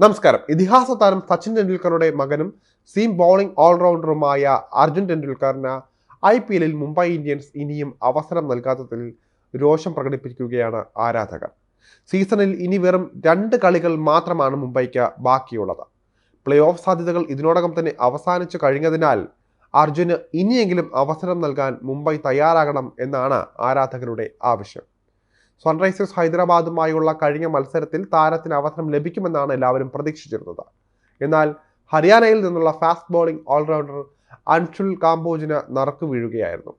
നമസ്കാരം. ഇതിഹാസ താരം സച്ചിൻ ടെണ്ടുൽക്കറുടെ മകനും സീം ബോളിംഗ് ഓൾറൗണ്ടറുമായ അർജുൻ ടെണ്ടുൽക്കറിന് ഐ പി എല്ലിൽ മുംബൈ ഇന്ത്യൻസ് ഇനിയും അവസരം നൽകാത്തതിൽ രോഷം പ്രകടിപ്പിക്കുകയാണ് ആരാധകർ. സീസണിൽ ഇനി വെറും രണ്ട് കളികൾ മാത്രമാണ് മുംബൈക്ക് ബാക്കിയുള്ളത്. പ്ലേ ഓഫ് സാധ്യതകൾ ഇതിനോടകം തന്നെ അവസാനിച്ചു കഴിഞ്ഞതിനാൽ അർജുന് ഇനിയെങ്കിലും അവസരം നൽകാൻ മുംബൈ തയ്യാറാകണം എന്നാണ് ആരാധകരുടെ ആവശ്യം. സൺറൈസേഴ്സ് ഹൈദരാബാദുമായുള്ള കഴിഞ്ഞ മത്സരത്തിൽ താരത്തിന് അവസരം ലഭിക്കുമെന്നാണ് എല്ലാവരും പ്രതീക്ഷിച്ചിരുന്നത്. എന്നാൽ ഹരിയാനയിൽ നിന്നുള്ള ഫാസ്റ്റ് ബോളിംഗ് ഓൾറൗണ്ടർ അൻഷുൽ കാംബോജിന് നറുക്കു വീഴുകയായിരുന്നു.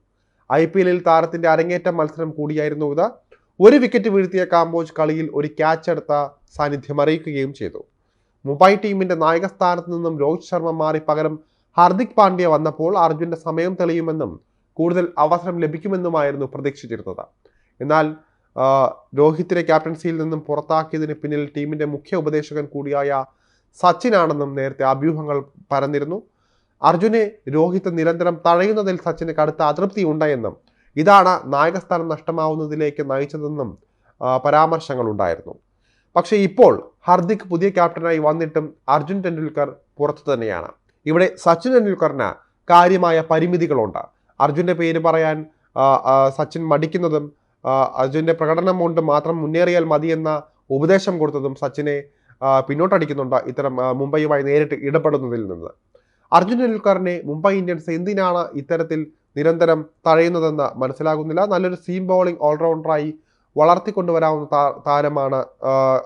ഐ പി എല്ലിൽ താരത്തിന്റെ അരങ്ങേറ്റ മത്സരം കൂടിയായിരുന്നു ഇത്. ഒരു വിക്കറ്റ് വീഴ്ത്തിയ കാംബോജ് കളിയിൽ ഒരു ക്യാച്ച് എടുത്ത സാന്നിധ്യം അറിയിക്കുകയും ചെയ്തു. മുംബൈ ടീമിന്റെ നായക സ്ഥാനത്ത് നിന്നും രോഹിത് ശർമ്മ മാറി പകരം ഹാർദിക് പാണ്ഡ്യ വന്നപ്പോൾ അർജുന്റെ സമയം തെളിയുമെന്നും കൂടുതൽ അവസരം ലഭിക്കുമെന്നുമായിരുന്നു പ്രതീക്ഷിച്ചിരുന്നത്. എന്നാൽ രോഹിത്തിനെ ക്യാപ്റ്റൻസിയിൽ നിന്നും പുറത്താക്കിയതിന് പിന്നിൽ ടീമിന്റെ മുഖ്യ ഉപദേശകൻ കൂടിയായ സച്ചിനാണെന്നും നേരത്തെ അഭ്യൂഹങ്ങൾ പരന്നിരുന്നു. അർജുനെ രോഹിത് നിരന്തരം തഴയുന്നതിൽ സച്ചിന് കടുത്ത അതൃപ്തി ഉണ്ടെന്നും ഇതാണ് നായകസ്ഥാനം നഷ്ടമാവുന്നതിലേക്ക് നയിച്ചതെന്നും പരാമർശങ്ങൾ ഉണ്ടായിരുന്നു പക്ഷേ ഇപ്പോൾ ഹർദിക് പുതിയ ക്യാപ്റ്റനായി വന്നിട്ടും അർജുൻ ടെണ്ടുൽക്കർ പുറത്തു തന്നെയാണ്. ഇവിടെ സച്ചിൻ ടെണ്ടുൽക്കറിന് കാര്യമായ പരിമിതികളുണ്ട്. അർജുന്റെ പേര് പറയാൻ സച്ചിൻ മടിക്കുന്നതും ആ, അർജുന്റെ പ്രകടനം കൊണ്ട് മാത്രം മുന്നേറിയാൽ മതി എന്ന ഉപദേശം കൊടുത്തതും സച്ചിനെ പിന്നോട്ടടിക്കുന്നുണ്ട് ഇത്തരം മുംബൈയുമായി നേരിട്ട് ഇടപെടുന്നതിൽ നിന്ന്. അർജുൻ ടെണ്ടുൽക്കറിനെ മുംബൈ ഇന്ത്യൻസ് എന്തിനാണ് ഇത്തരത്തിൽ നിരന്തരം തഴയുന്നതെന്ന് മനസ്സിലാകുന്നില്ല. നല്ലൊരു സീം ബോളിംഗ് ഓൾറൗണ്ടറായി വളർത്തിക്കൊണ്ടുവരാവുന്ന താരമാണ്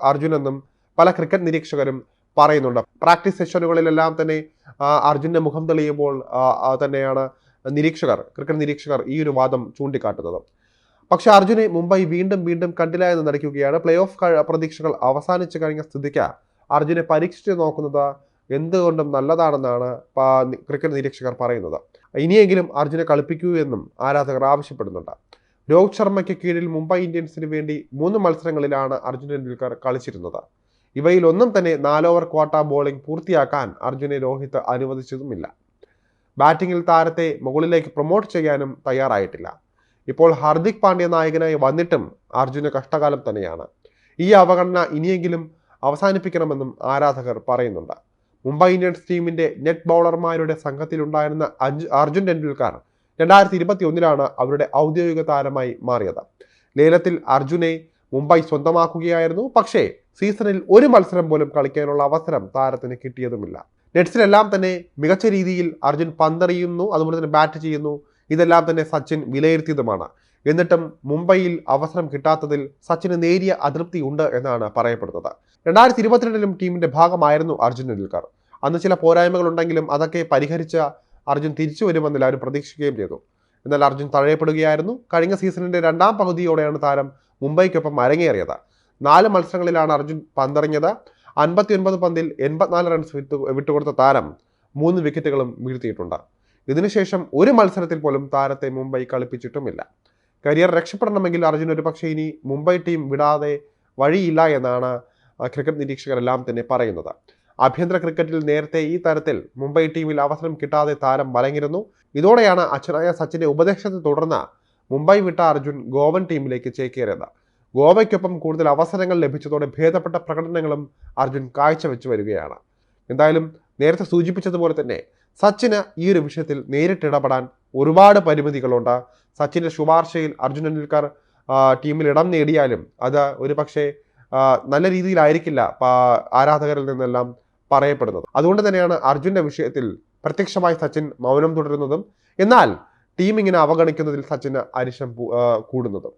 അർജുനെന്നും പല ക്രിക്കറ്റ് നിരീക്ഷകരും പറയുന്നുണ്ട്. പ്രാക്ടീസ് സെഷനുകളിലെല്ലാം തന്നെ അർജുന്റെ മുഖം തെളിയുമ്പോൾ തന്നെയാണ് നിരീക്ഷകർ ക്രിക്കറ്റ് നിരീക്ഷകർ ഈ ഒരു വാദം ചൂണ്ടിക്കാട്ടുന്നത്. പക്ഷെ അർജുനെ മുംബൈ വീണ്ടും വീണ്ടും കണ്ടില്ല എന്ന് നടിക്കുകയാണ്. പ്ലേ ഓഫ് പ്രതീക്ഷകൾ അവസാനിച്ചു കഴിഞ്ഞ സ്ഥിതിക്ക് അർജുനെ പരീക്ഷിച്ച് നോക്കുന്നത് എന്തുകൊണ്ടും നല്ലതാണെന്നാണ് ക്രിക്കറ്റ് നിരീക്ഷകർ പറയുന്നത്. ഇനിയെങ്കിലും അർജുനെ കളിപ്പിക്കൂ എന്നും ആരാധകർ ആവശ്യപ്പെടുന്നുണ്ട്. രോഹിത് ശർമ്മയ്ക്ക് കീഴിൽ മുംബൈ ഇന്ത്യൻസിന് വേണ്ടി മൂന്ന് മത്സരങ്ങളിലാണ് അർജുൻ ടെണ്ടുൽക്കർ കളിച്ചിരുന്നത്. ഇവയിൽ ഒന്നും തന്നെ നാലോവർ ക്വാട്ട ബോളിംഗ് പൂർത്തിയാക്കാൻ അർജുനെ രോഹിത് അനുവദിച്ചതുമില്ല. ബാറ്റിംഗിൽ താരത്തെ മുകളിലേക്ക് പ്രൊമോട്ട് ചെയ്യാനും തയ്യാറായിട്ടില്ല. ഇപ്പോൾ ഹാർദിക് പാണ്ഡ്യ നായകനായി വന്നിട്ടും അർജുന് കഷ്ടകാലം തന്നെയാണ്. ഈ അവഗണന ഇനിയെങ്കിലും അവസാനിപ്പിക്കണമെന്നും ആരാധകർ പറയുന്നുണ്ട്. മുംബൈ ഇന്ത്യൻസ് ടീമിന്റെ നെറ്റ് ബൗളർമാരുടെ സംഘത്തിലുണ്ടായിരുന്ന അർജുൻ ടെണ്ടുൽക്കർ രണ്ടായിരത്തി ഇരുപത്തി ഒന്നിലാണ് അവരുടെ ഔദ്യോഗിക താരമായി മാറിയത്. ലേലത്തിൽ അർജുനെ മുംബൈ സ്വന്തമാക്കുകയായിരുന്നു. പക്ഷേ സീസണിൽ ഒരു മത്സരം പോലും കളിക്കാനുള്ള അവസരം താരത്തിന് കിട്ടിയതുമില്ല. നെറ്റ്സിലെല്ലാം തന്നെ മികച്ച രീതിയിൽ അർജുൻ പന്തെറിയുന്നു അതുപോലെ തന്നെ ബാറ്റ് ചെയ്യുന്നു. ഇതെല്ലാം തന്നെ സച്ചിൻ വിലയിരുത്തിയതുമാണ്. എന്നിട്ടും മുംബൈയിൽ അവസരം കിട്ടാത്തതിൽ സച്ചിന് നേരിയ അതൃപ്തി ഉണ്ട് എന്നാണ് പറയപ്പെടുന്നത്. രണ്ടായിരത്തി ഇരുപത്തിരണ്ടിലും ടീമിന്റെ ഭാഗമായിരുന്നു അർജുൻ ടെണ്ടുൽക്കർ അന്ന് ചില പോരായ്മകൾ ഉണ്ടെങ്കിലും അതൊക്കെ പരിഹരിച്ച അർജുൻ തിരിച്ചു വരുമെന്ന് എല്ലാവരും പ്രതീക്ഷിക്കുകയും ചെയ്തു. എന്നാൽ അർജുൻ തഴയപ്പെടുകയായിരുന്നു. കഴിഞ്ഞ സീസണിന്റെ രണ്ടാം പകുതിയോടെയാണ് താരം മുംബൈക്കൊപ്പം അരങ്ങേറിയത്. നാല് മത്സരങ്ങളിലാണ് അർജുൻ പന്തെറിഞ്ഞത്. അൻപത്തിയൊൻപത് പന്തിൽ എൺപത്തിനാല് റൺസ് വിട്ടു വിട്ടുകൊടുത്ത താരം മൂന്ന് വിക്കറ്റുകളും വീഴ്ത്തിയിട്ടുണ്ട്. ഇതിനുശേഷം ഒരു മത്സരത്തിൽ പോലും താരത്തെ മുംബൈ കളിപ്പിച്ചിട്ടുമില്ല. കരിയർ രക്ഷപ്പെടണമെങ്കിൽ അർജുൻ ഒരു പക്ഷേ ഇനി മുംബൈ ടീം വിടാതെ വഴിയില്ല എന്നാണ് ക്രിക്കറ്റ് നിരീക്ഷകരെല്ലാം തന്നെ പറയുന്നത്. ആഭ്യന്തര ക്രിക്കറ്റിൽ നേരത്തെ ഈ തരത്തിൽ മുംബൈ ടീമിൽ അവസരം കിട്ടാതെ താരം വലങ്ങിരുന്നു ഇതോടെയാണ് അച്ഛനായ സച്ചിന്റെ ഉപദേശത്തെ തുടർന്ന് മുംബൈ വിട്ട അർജുൻ ഗോവൻ ടീമിലേക്ക് ചേക്കേറിയത്. ഗോവയ്ക്കൊപ്പം കൂടുതൽ അവസരങ്ങൾ ലഭിച്ചതോടെ ഭേദപ്പെട്ട പ്രകടനങ്ങളും അർജുൻ കാഴ്ചവെച്ചു വരികയാണ്. എന്തായാലും നേരത്തെ സൂചിപ്പിച്ചതുപോലെ തന്നെ സച്ചിന് ഈ ഒരു വിഷയത്തിൽ നേരിട്ട് ഇടപെടാൻ ഒരുപാട് പരിമിതികളുണ്ട്. സച്ചിന്റെ ശുപാർശയിൽ അർജുൻ ടെണ്ടുൽക്കർ ആ, ടീമിൽ ഇടം നേടിയാലും അത് ഒരു പക്ഷേ നല്ല രീതിയിലായിരിക്കില്ല ആരാധകരിൽ നിന്നെല്ലാം പറയപ്പെടുന്നത്. അതുകൊണ്ട് തന്നെയാണ് അർജുന്റെ വിഷയത്തിൽ പ്രത്യക്ഷമായി സച്ചിൻ മൗനം തുടരുന്നതും എന്നാൽ ടീം ഇങ്ങനെ അവഗണിക്കുന്നതിൽ സച്ചിന് അരിശം കൂടുന്നതും.